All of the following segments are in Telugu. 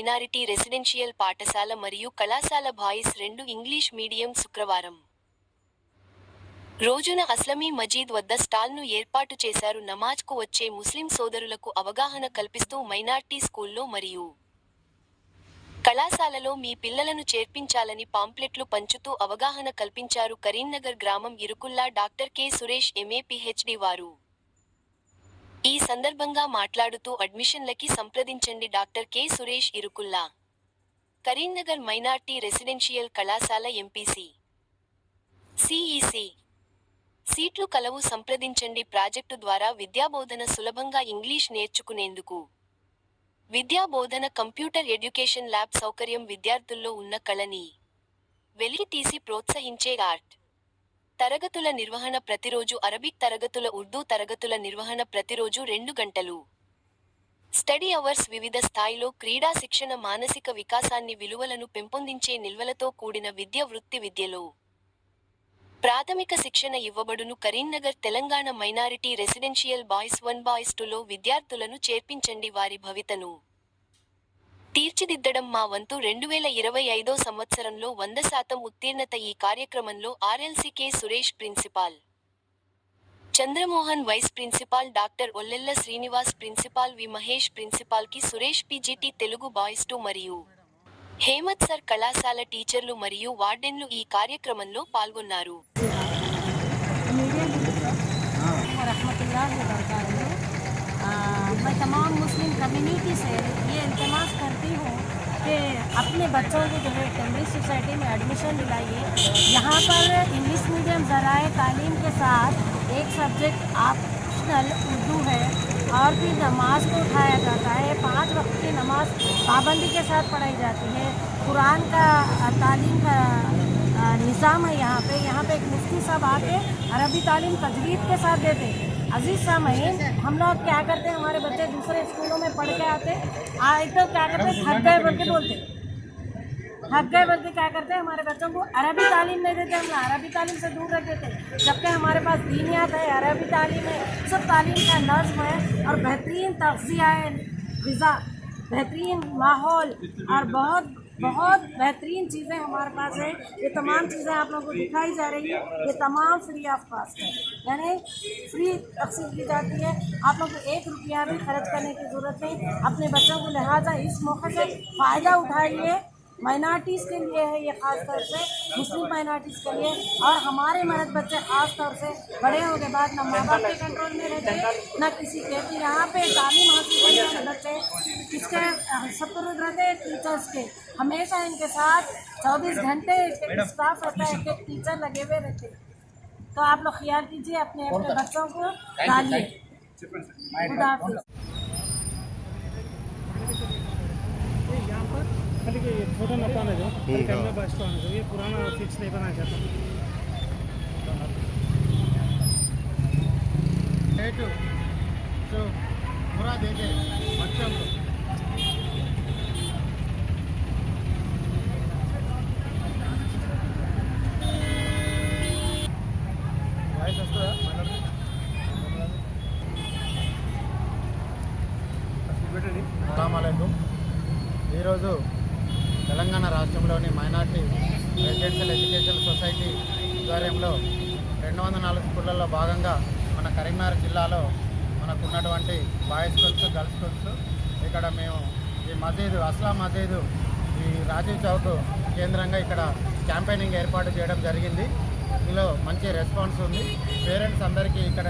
మైనారిటీ రెసిడెన్షియల్ పాఠశాల మరియు కళాశాల బాయ్స్ రెండు ఇంగ్లీష్ మీడియం శుక్రవారం. రోజున అస్లమీ మజీద్ వద్ద స్టాల్ను ఏర్పాటు చేశారు. నమాజ్కు వచ్చే ముస్లిం సోదరులకు అవగాహన కల్పిస్తూ మైనార్టీ స్కూల్లో మరియు కళాశాలలో మీ పిల్లలను చేర్పించాలని పాంప్లెట్లు పంచుతూ అవగాహన కల్పించారు. కరీంనగర్ గ్రామం Irukulla doctor K Suresh MA PhD వారు. ఈ సందర్భంగా మాట్లాడుతూ అడ్మిషన్లకి సంప్రదించండి doctor K. Suresh Irukulla. Karimnagar minority residential కళాశాల ఎంపీసీ. సిఈసి. సీట్లు కలవు సంప్రదించండి ప్రాజెక్టు ద్వారా విద్యాబోధన సులభంగా ఇంగ్లీష్ నేర్చుకునేందుకు. విద్యాబోధన కంప్యూటర్ ఎడ్యుకేషన్ ల్యాబ్ సౌకర్యం విద్యార్థుల్లో ఉన్న కళని. వెలికి తీసి ప్రోత్సహించే ఆర్ట్. తరగతుల నిర్వహణ ప్రతిరోజు అరబిక్ తరగతుల ఉర్దూ తరగతుల నిర్వహణ ప్రతిరోజు రెండు గంటలు. స్టడీ అవర్స్ వివిధ స్థాయిలో క్రీడా శిక్షణ మానసిక వికాసాన్ని విలువలను పెంపొందించే నిల్వలతో కూడిన విద్య వృత్తి విద్యలో. ప్రాథమిక శిక్షణ ఇవ్వబడును Karimnagar Telangana minority residential boys one boys టూలో విద్యార్థులను చేర్పించండి వారి భవితను. తీర్చిదిద్దడం మా వంతు రెండు వేల ఇరవై ఐదో సంవత్సరంలో వంద శాతం ఉత్తీర్ణత ఈ కార్యక్రమంలో RLC K Suresh principal. Chandramohan vice principal doctor Ollella Srinivas principal V Mahesh ప్రిన్సిపాల్కి Suresh PGT Telugu boys two మరియు హేమత్ సర్ కళాశాల టీచర్లు మరియు వార్డెన్లు ఈ కార్యక్రమంలో పాల్గొన్నారు. तमाम मुस्लिम कम्युनिटी से ये इल्तमास करती हूँ कि अपने बच्चों को जो है कैम्ब्रिज सोसाइटी में एडमिशन दिलाइए। यहाँ पर इंग्लिश मीडियम ज़राए तालीम के साथ एक सब्जेक्ट ऑप्शनल उर्दू है और फिर नमाज़ को उठाया जाता है। पाँच वक्त की नमाज़ पाबंदी के साथ पढ़ाई जाती है। कुरान का तालीम का निज़ाम है यहाँ पे। यहाँ पे एक मुफ्ती साहब आके अरबी तालीम तजवीद के साथ देते हैं। अज़ीज़ सामीन हम लोग क्या करते हैं हमारे बच्चे दूसरे स्कूलों में पढ़ के आते आए तो क्या करते हैं थक गए बोल के बोलते थक गए बोल के क्या करते हैं हमारे बच्चों को अरबी तालीम नहीं देते हम लोग अरबी तालीम से दूर रख देते हैं। जबकि हमारे पास दीनियात है अरबी तालीम है सब तालीम का नज्म है और बेहतरीन तगजिया है ग़िज़ा बेहतरीन माहौल और बहुत बहुत बेहतरीन चीज़ें हमारे पास है। ये तमाम चीज़ें आप लोगों को दिखाई जा रही है। ये तमाम फ्री ऑफ़ कॉस्ट है। यानी फ्री तकसीम की जाती है। आप लोग को एक रुपया भी खर्च करने की ज़रूरत नहीं। अपने बच्चों को लिहाजा इस मौके से फ़ायदा उठाइए। माइनॉरिटीज़ के लिए है ये ख़ास तौर से मुस्लिम माइनॉरिटीज़ के लिए। और हमारे मर्द बच्चे ख़ास तौर से बड़े होने के बाद न माँ बाप के कंट्रोल में रहते न किसी के। तो यहाँ पे तालीम हासिल करने वाले बच्चे किसके सपुरुद रहते हैं टीचर्स के। हमेशा इनके साथ चौबीस घंटे स्टाफ रहता है एक टीचर लगे हुए रहते हैं। तो आप लोग ख्याल कीजिए अपने अपने बच्चों को डालिए। खाली ये फोटो न पाना जो खाली कैमरा बस तो आना जो ये पुराना फिक्स नहीं बनाना चाहता रेट जो पूरा दे दे बच्चों को రెండు వందల నాలుగు స్కూళ్ళల్లో భాగంగా మన కరీంనగర్ జిల్లాలో మనకు ఉన్నటువంటి బాయ్స్ స్కూల్స్ గర్ల్స్ స్కూల్స్. ఇక్కడ మేము ఈ మసీదు అస్లాం మసీదు ఈ రాజీవ్ చౌక్ కేంద్రంగా ఇక్కడ క్యాంపెయినింగ్ ఏర్పాటు చేయడం జరిగింది. ఇందులో మంచి రెస్పాన్స్ ఉంది. పేరెంట్స్ అందరికీ ఇక్కడ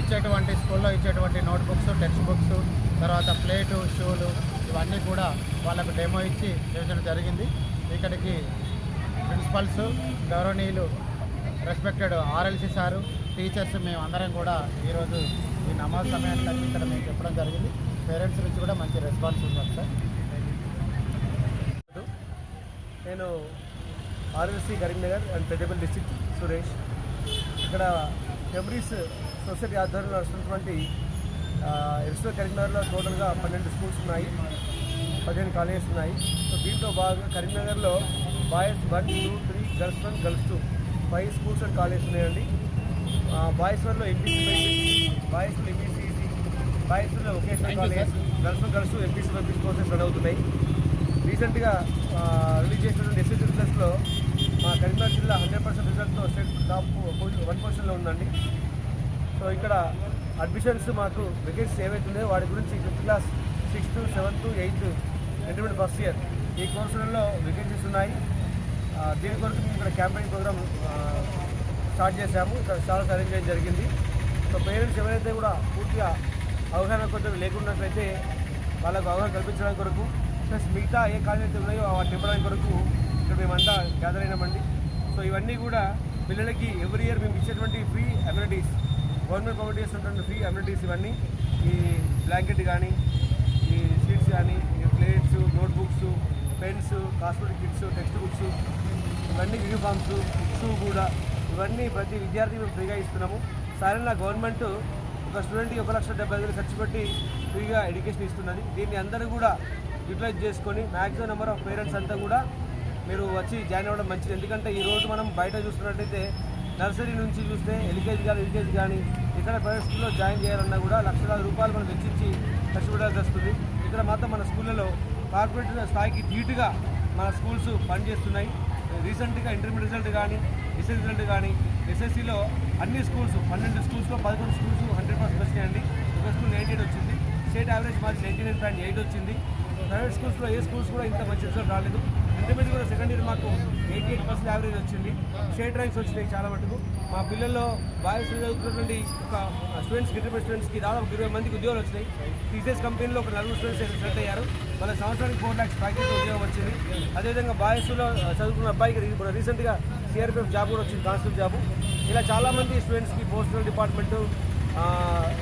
ఇచ్చేటువంటి స్కూల్లో ఇచ్చేటువంటి నోట్బుక్స్ టెక్స్ట్ బుక్స్ తర్వాత ప్లేటు షూలు ఇవన్నీ కూడా వాళ్ళకు డెమో ఇచ్చి చేయడం జరిగింది. ఇక్కడికి ప్రిన్సిపల్స్ గౌరవనీయులు రెస్పెక్టెడ్ ఆర్ఎల్సీ సారు టీచర్స్ మేము అందరం కూడా ఈరోజు ఈ నమాజ్ సమయాన్ని తగ్గించడం మేము చెప్పడం జరిగింది. పేరెంట్స్ నుంచి కూడా మంచి రెస్పాన్స్ ఉంది సార్ నేను RLC Karimnagar and Peddapalli district Suresh. ఇక్కడ కెమ్రీస్ సొసైటీ ఆధ్వర్యంలో నడుస్తున్నటువంటి ఎక్స్ట్రా కరీంనగర్లో టోటల్గా పన్నెండు స్కూల్స్ ఉన్నాయి. పదిహేను కాలేజెస్ ఉన్నాయి. సో దీంట్లో బాగా కరీంనగర్లో boys one two three girls one girls two. Five schools and colleges ఉన్నాయండి. బాయ్స్ వన్లో MPC boys MPC boys vocational college girls girls MPC MPC courses run అవుతున్నాయి. రీసెంట్గా రిలీజ్ చేసినటువంటి ఎస్ఎస్సీ ప్లస్లో మా కరీంనగర్ జిల్లా హండ్రెడ్ పర్సెంట్ రిజల్ట్తో స్టేట్ టాప్ వన్ పర్సెంట్లో ఉందండి. సో ఇక్కడ అడ్మిషన్స్ మాకు వెకేట్స్ ఏవైతే ఉన్నాయో వాటి గురించి fifth class sixth seventh eighth intermediate first year ఈ కోర్సులలో వెకేషన్స్ ఉన్నాయి. దీని కొరకు మేము ఇక్కడ క్యాంపెయిన్ ప్రోగ్రామ్ స్టార్ట్ చేశాము. ఇక్కడ చాలా అరేంజ్ చేయడం జరిగింది. సో పేరెంట్స్ ఎవరైతే కూడా పూర్తిగా అవగాహన కొద్దిగా లేకున్నట్లయితే వాళ్ళకు అవగాహన కల్పించడానికి కొరకు ప్లస్ మిగతా ఏ కాలేజ్ అయితే ఉన్నాయో వాటి ఇవ్వడానికి కొరకు ఇక్కడ మేమంతా గ్యాదర్ అయినామండి. సో ఇవన్నీ కూడా పిల్లలకి ఎవ్రీ ఇయర్ మేము ఇచ్చేటువంటి ఫ్రీ అమ్యూనిటీస్ గవర్నమెంట్ ప్రొవైడ్ చేస్తున్నటువంటి ఫ్రీ అమ్యూనిటీస్ ఇవన్నీ ఈ బ్లాంకెట్ కానీ ఈ షీట్స్ కానీ ఈ plates notebooks pens cosmetic kits text books ఇవన్నీ యూనిఫామ్స్ షూ కూడా ఇవన్నీ ప్రతి విద్యార్థికి మేము ఫ్రీగా ఇస్తున్నాము. సరైన గవర్నమెంట్ ఒక స్టూడెంట్కి ఒక లక్ష డెబ్బై ఐదు ఖర్చు పెట్టి ఫ్రీగా ఎడ్యుకేషన్ ఇస్తున్నది. దీన్ని అందరూ కూడా యూటిలైజ్ చేసుకొని మ్యాక్సిమం నెంబర్ ఆఫ్ పేరెంట్స్ అంతా కూడా మీరు వచ్చి జాయిన్ అవ్వడం మంచిది. ఎందుకంటే ఈ రోజు మనం బయట చూస్తున్నట్టయితే నర్సరీ నుంచి చూస్తే ఎల్కేజీ కానీ ఎల్కేజీ కానీ ఇక్కడ ప్రైవేట్ స్కూల్లో జాయిన్ చేయాలన్నా కూడా లక్షలాది రూపాయలు మనం వెచ్చించి కష్టపడాల్సి వస్తుంది. ఇక్కడ మాత్రం మన స్కూళ్ళలో కార్పొరేట్ స్థాయికి ధీటుగా మన స్కూల్స్ పనిచేస్తున్నాయి. రీసెంట్గా ఇంటర్మీడియట్ రిజల్ట్ కానీ ఎస్ఎస్ రిజల్ట్ కానీ ఎస్ఎస్సిలో అన్ని స్కూల్స్ పన్నెండు స్కూల్స్లో పదకొండు స్కూల్స్ హండ్రెడ్ పర్సెంట్ వచ్చినాయండి ఒక స్కూల్ నైంటీ ఎయిట్ వచ్చింది. స్టేట్ యావరేజ్ మాది నైంటీ నైన్ పాయింట్ ఎయిట్ వచ్చింది. ప్రైవేట్ స్కూల్స్లో ఏ స్కూల్స్ కూడా ఇంత మంచి రిజల్ట్ రాలేదు. ఇంటర్మీడియట్ కూడా సెకండ్ ఇయర్ మాకు ఎయిటీ ఎయిట్ పర్సెంట్ యావరేజ్ వచ్చింది. స్టేట్ ర్యాంక్స్ వచ్చినాయి చాలా మటుకు. మా పిల్లల్లో బాయ్స్ చదువుతున్నటువంటి ఒక స్టూడెంట్స్కి ఇంటర్మీడియట్ స్టూడెంట్స్కి దాదాపు ఇరవై మందికి ఉద్యోగాలు వచ్చినాయి. టీసీఎస్ కంపెనీలో ఒక నలుగురు స్టూడెంట్స్ సెలెక్ట్ అయ్యారు. వాళ్ళ సంవత్సరానికి ఫోర్ ల్యాక్స్ ప్యాకేజ్ ఉద్యోగం వచ్చింది. అదేవిధంగా బాయ్స్లో చదువుకున్న అబ్బాయికి ఇప్పుడు రీసెంట్గా సిఆర్పిఎఫ్ జాబ్ కూడా వచ్చింది కానిస్టేబుల్ జాబ్ ఇలా చాలామంది స్టూడెంట్స్కి postal department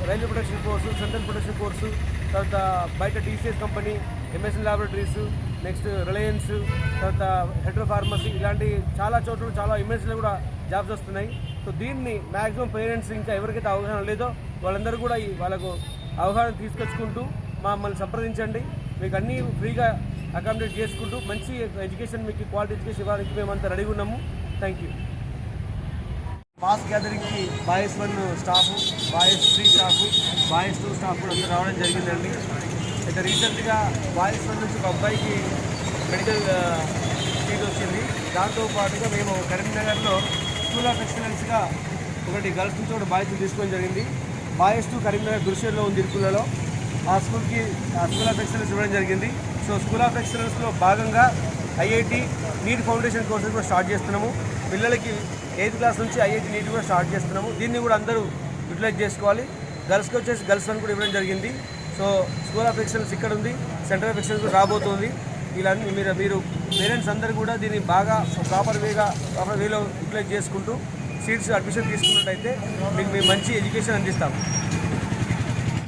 railway protection course central protection course తర్వాత బయట TCS company MSN laboratories next Reliance తర్వాత హెడ్రో ఫార్మసీ ఇలాంటి చాలా చోట్ల చాలా ఇమేజ్లో కూడా జాబ్స్ వస్తున్నాయి. సో దీన్ని మ్యాక్సిమం పేరెంట్స్ ఇంకా ఎవరికైతే అవగాహన లేదో వాళ్ళందరూ కూడా ఈ వాళ్ళకు అవగాహన తీసుకొచ్చుకుంటూ మమ్మల్ని సంప్రదించండి. మీకు అన్నీ ఫ్రీగా అకామిడేట్ చేసుకుంటూ మంచి ఎడ్యుకేషన్ మీకు క్వాలిటీ ఎడ్యుకేషన్ ఇవ్వడానికి మేమంతా రెడీగా ఉన్నాము. Thank you mass గ్యాదరింగ్కి boys one staff boys three staff boys two staff కూడా అందరూ రావడం జరిగిందండి. అయితే రీసెంట్గా బాయ్స్ వన్ నుంచి ఒక అబ్బాయికి మెడికల్ సీట్ వచ్చింది. దాంతో పాటుగా మేము కరీంనగర్లో స్కూల్ ఆఫ్ ఎక్సలెన్స్గా ఒకటి గర్ల్స్ నుంచి ఒకటి బాయ్స్ తీసుకోవడం జరిగింది. బాయ్స్ టు కరీంనగర్ దృశ్యంలో ఉంది ఇరుకులలో. ఆ స్కూల్కి ఆ స్కూల్ ఆఫ్ ఎక్సలెన్స్ ఇవ్వడం జరిగింది. సో స్కూల్ ఆఫ్ ఎక్సలెన్స్లో భాగంగా ఐఐటి నీట్ ఫౌండేషన్ కోర్సెస్ కూడా స్టార్ట్ చేస్తున్నాము. పిల్లలకి ఎయిత్ క్లాస్ నుంచి ఐఐటి నీట్ కూడా స్టార్ట్ చేస్తున్నాము. దీన్ని కూడా అందరూ యూటిలైజ్ చేసుకోవాలి. గర్ల్స్కి వచ్చేసి గర్ల్స్ వన్ కూడా ఇవ్వడం జరిగింది. సో స్కూల్ ఆఫ్ ఎక్సలెన్స్ ఇక్కడ ఉంది సెంటర్ ఆఫ్ ఎక్సలెన్స్ రాబోతుంది. రాబోతోంది ఇలా మీరు మీరు పేరెంట్స్ అందరూ కూడా దీన్ని బాగా ప్రాపర్ వేగా ప్రాపర్ వేలో యూటిలైజ్ చేసుకుంటూ సీట్స్ అడ్మిషన్ తీసుకున్నట్టయితే మీకు మేము మంచి ఎడ్యుకేషన్ అందిస్తాము.